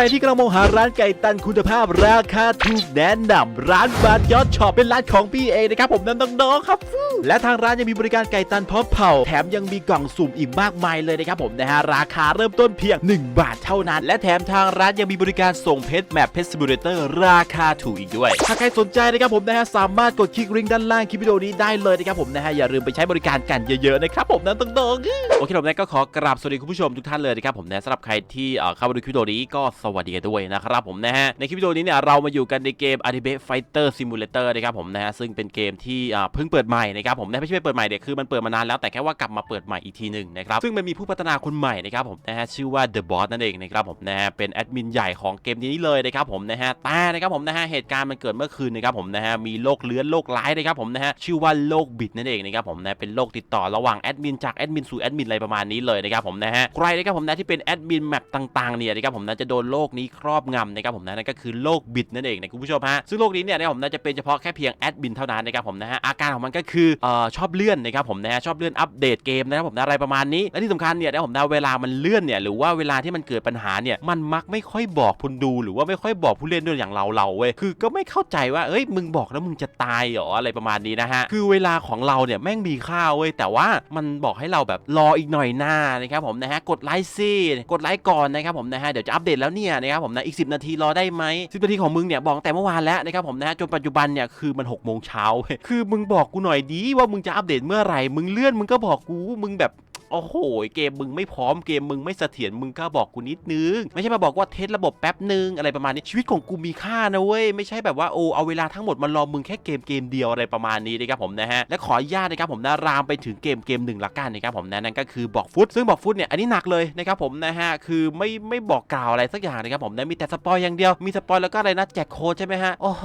รที่กำลังมองหาร้านไก่ตันคุณภาพราคาถูกแนะนำร้านบาร์ยอดช็อปเป็นร้านของพี่เองนะครับผมน้ำน้องๆครับ และทางร้านยังมีบริการไก่ตันพร้อมเผาแถมยังมีกล่องสุ่มอีกมากมายเลยนะครับผมนะฮะราคาเริ่มต้นเพียง 1 บาทเท่านั้น และแถมทางร้านยังมีบริการส่งเพชรแมปเพชรซิมูเลเตอร์ราคาถูกอีกด้วย ถ้าใครสนใจนะครับผมนะฮะสามารถกดคลิกลิงก์ด้านล่างคลิปวิดีโอนี้ได้เลยนะครับผมนะฮะอย่าลืมไปใช้บริการกันเยอะๆนะครับผมน้ำน้องๆโอเคผมนะก็ขอกราบสวัสดีคุณผู้ชมทุกท่านเลยนะครับผมนะสำหรับใครที่เอ่อเข้ามาดูคลิปวิดีโอนี้ก็สวัสดีกันด้วยนะครับผมนะฮะในคลิปวิดีโอนี้เนี่ยเรามาอยู่กันในเกม a r t i b a t Fighter Simulator นะครับผมนะฮะซึ่งเป็นเกมที่เพิ่งเปิดใหม่นะครับผมนะไม่ใช่เปิดใหม่เด็กคือมันเปิดมานานแล้วแต่แค่ว่ากลับมาเปิดใหม่อีกทีหนึ่งนะครับซึ่งมันมีผู้พัฒนาคนใหม่นะครับผมนะฮะชื่อว่า The Boss นั่นเองนะครับผมนะฮะเป็นแอดมินใหญ่ของเกมนี้เลยนะครับผมนะฮะแต่นะครับผมนะฮะเหตุการณ์มันเกิดเมื่อคืนนะครับผมนะฮะมีโรคเลื้อนโรคร้ายนะครับผมนะฮะชื่อว่าโรคบิดนั่นเองนะครับผมนะเป็นโรคติดต่อระหว่างแอดมินจากแอดมินสู่แอดมินอะไรประมาณนี้เลยนะครับผมนะฮะใครนะครับผมนะที่เป็นแอดมินแมปต่างๆเนี่ยนะครับผมนะจะโดนโรคนี้ครอบงำนะครับผมนะนั่นก็คือโรคบิดนั่นเองนะคุณผู้ชมฮะซึ่งโรคนี้เนี่ยนะผมนะจะเป็นเฉพาะแค่เพียงแอดมินเท่านั้นนะครับผมนะฮะอาการของมันก็คือเอ่อชอบเลื่อนนะครับผมนะฮะชอบเลื่อนอัปเดตเกมนะครับผมนะอะไรประมาณนี้และที่สำคัญเนี่ยนะผมนะเวลามันเลื่อนเนี่ยหรือว่าเวลาที่มันเกิดปัญหาเนี่ยมันมักไม่ค่อยบอกคนดูหรือว่าไม่ค่อยบอกผู้เล่นด้วยอย่างเราเราเว้ยคือก็ไม่เข้าใจว่าเอ้ยมึงบอกแล้วมึงจะตายเหรออะไรประมาณนี้นะฮะคือเวลาของเราเนี่ยแม่งมีค่าเว้ยแต่ว่ามันบอกให้เราแบบรออีกหน่อยหน้านะครับผมนะฮะกดไลค์สิกดไลค์ก่อนนะครับผมนะฮะเดี๋ยวจะอัปเดตแล้วเนี่ยนะครับผมนะอีก 10 นาทีรอได้ไหมสินาทีของมึงเนี่ยบอกแต่เมื่อวานแล้วนะครับผมนะฮะจนปัจจุบันเนี่ยคือมัน6โมงเช้าคือมึงบอกกูหน่อยดีว่ามึงจะอัปเดตเมื่อไหร่มึงเลื่อนมึงก็บอกกูมึงแบบ โอ้โหเกมมึงไม่พร้อมเกมมึงไม่เสถียรมึงก็บอกกูนิดนึง ไม่ใช่มาบอกว่าเทสระบบแป๊บนึงอะไรประมาณนี้ชีวิตของกูมีค่านะเว้ยไม่ใช่แบบว่าโอ้เอาเวลาทั้งหมดมารอมึงแค่เกมเกมเดียวอะไรประมาณนี้นะครับผมนะฮะและขออนุญาตนะครับผมนะรามไปถึงเกมเกมหนึ่งละกันนะครับผมนะนั่นก็คือบอกฟุตซึ่งบอกฟุตเนี่ยอันนี้หนักเลยนะครับผมนะฮะคือไม่ไม่บอกกล่าวอะไรสักอย่างนะครับผมนะมีแต่สปอยอย่างเดียวมีสปอยแล้วก็อะไรนะแจกโค้ดใช่ไหมฮะโอ้โห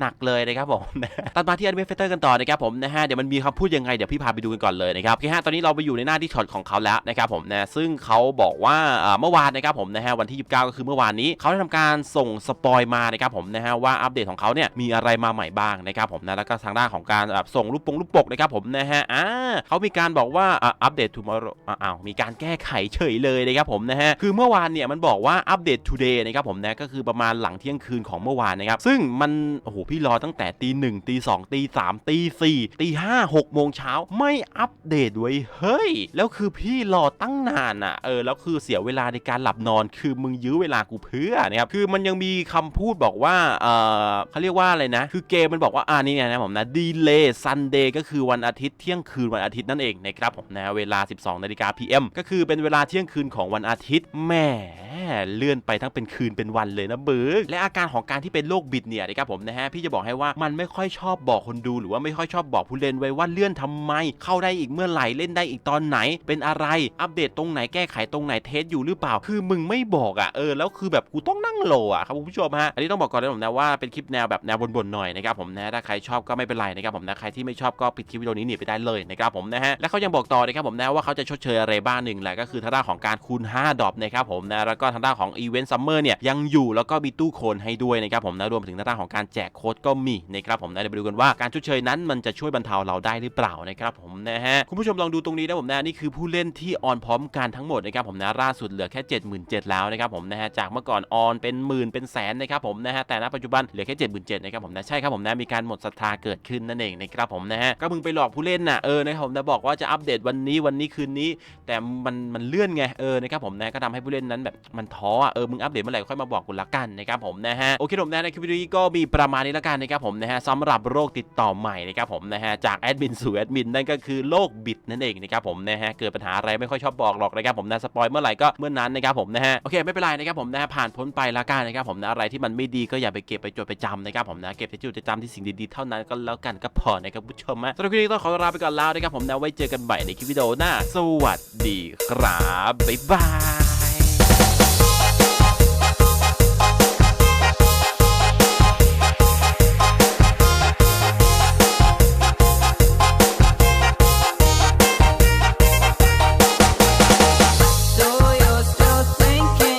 หนักเลยนะครับผมนะตัดมาที่อนิเมะเฟเตอร์กันต่อนะครับผมนะฮะเดี๋ยวมันมีคำพูดยังไงเดี๋ยวพี่พาไปดูกันก่อนเลยนะครับโอเคฮะตอนนี้เราไปอยู่ในหน้าที่ช็อตของเขาแล้วนะครับผมนะซึ่งเขาบอกว่าเมื่อวานนะครับผมนะฮะวันที่ 29 ก็คือเมื่อวานนี้เขาได้ทำการส่งสปอยมานะครับผมนะฮะว่าอัปเดตของเขาเนี่ยมีอะไรมาใหม่บ้างนะครับผมนะแล้วก็ทางด้านของการแบบส่งรูปปงรูปปกนะครับผมนะฮะอ่าเขามีการบอกว่าอ่าอัปเดต tomorrow อ้าวมีการแก้ไขเฉยเลยนะครับผมนะฮะคือเมื่อวานเนี่ยมันบอกว่าอัปเดต today นะครับผมนะก็คือประมาณหลังเที่ยงคืนของเมื่อวานนะครับซึ่งมันโอ้โหพี่รอตั้งแต่ตีหนึ่งตีสองตีสามตีสี่ตีห้าหกโมงเช้าไม่อัปเดตไว้เฮ้ยแล้วคือพี่รอตั้งนานอะเออแล้วคือเสียเวลาในการหลับนอนคือมึงยื้อเวลากูเพื่อนะครับคือมันยังมีคำพูดบอกว่าเออเขาเรียกว่าอะไรนะ คือเกมมันบอกว่าอ่านี่ไงนะผมนะดีเลย์ซันเดย์ก็คือวันอาทิตย์เที่ยงคืนวันอาทิตย์นั่นเองนะครับผมนะเวลา 12นาฬิกา PM ก็คือเป็นเวลาเที่ยงคืนของวันอาทิตย์แหม่เลื่อนไปทั้งเป็นคืนเป็นวันเลยนะเบิร์กและอาการของการที่เป็นโรคบิดเนี่ยนะครับผมนะฮะพี่จะบอกให้ว่ามันไม่ค่อยชอบบอกคนดูหรือว่าไม่ค่อยชอบบอกผู้เล่นไว้ว่าเลื่อนทำไมเข้าได้อีกเมื่อไหร่เล่นได้อีกตอนไหนเป็นอะไรอัปเดตตรงไหนแก้ไขตรงไหนเทสอยู่หรือเปล่า คือมึงไม่บอกอะเออแล้วคือแบบกูต้องนั่งโหลอะครับคุณผู้ชมฮะอันนี้ต้องบอกก่อนนะผมนะว่าเป็นคลิปแนวแบบแนวบ่นๆหน่อยนะครับผมนะถ้าใครชอบก็ไม่เป็นไรนะครับผมนะใครที่ไม่ชอบก็ปิดคลิปวิดีโอนี้หนีไปได้เลยนะครับผมนะฮะและเขายังบอกต่อนะครับผมนะว่าเขาจะชดเชยอะไรบ้างหนึ่งแหละก็คือทางด้านของการคูณ 5 ดอปนะครับผมนะแล้วก็ทางด้านของอีเวนต์ซัมเมอร์เนี่ยยังอยู่แล้วก็มีตู้โคนให้ด้วยนะครับผมนะรวมถึงทางด้านของการแจกโค้ดก็มีนะครับผมนะเดี๋ยวไปดูกันว่าการชดเชยนั้นมันจะช่วยบรรเทาเราได้หรือเปล่านะครับผมนะฮะคุณผู้ชมลองดูตรงนี้นะผมนะนี่คือผู้เล่นที่ออนพร้อมกันทั้งหมดนะครับผมนะล่าสุดเหลือแค่ 77,000แล้วนะครับผมนะฮะจากเมื่อก่อนออนเป็นหมื่นเป็นแสนนะครับผมนะฮะแต่ณปัจจุบันเหลือแค่77,000นะครับผมนะใช่ครับผมนะมีการหมดศรัทธาเกิดขึ้นนั่นเองนะครับผมนะฮะก็มึงไปหลอกผู้เล่นน่ะเออนะครับผมนะบอกว่าจะอัปเดตวันนี้วันนี้คืนนี้ แต่มันมันเลื่อนไงเออนะครับผมนะก็ทำให้ผู้เล่นนั้นแบบมันท้ออะเออมึงอัปเดตเมื่อไหร่ค่อยมาบอกกูละกันนะครับผมนะฮะโอเคผมนะในคลิปวิดีโอนี้ก็มีประมาณนี้ละกันนะครับผมนะฮะสำหรับโรคติดต่อใหม่นะครับผมนะฮะจากแอดมินสู่แอดมินนั่นก็คือโรคบิดนั่นเองนะครับผมนะฮะเกิดปัญหาอะไรไม่ค่อยชอบบอกหรอกนะครับผมนะสปอยเมื่อไหร่ก็เมื่อนั้นนะครับผมนะฮะโอเคไม่เป็นไรนะครับผมนะฮะผ่านพ้นไปละกันนะครับผมนะอะไรที่มันไม่ดีก็อย่าไปเก็บไปจดไปจำนะครับผมนะเก็บแต่จดจะจำที่สิ่งดีๆเท่านั้นก็แล้วกันก็พอนะครับผู้ชมนะสำหรับคลิปนี้ต้องขอลาไปก่อนแล้วนะครับผมนะไว้เจอกันใหม่ในคลิปวิดีโอหน้าสวัสดีครับบ๊ายบาย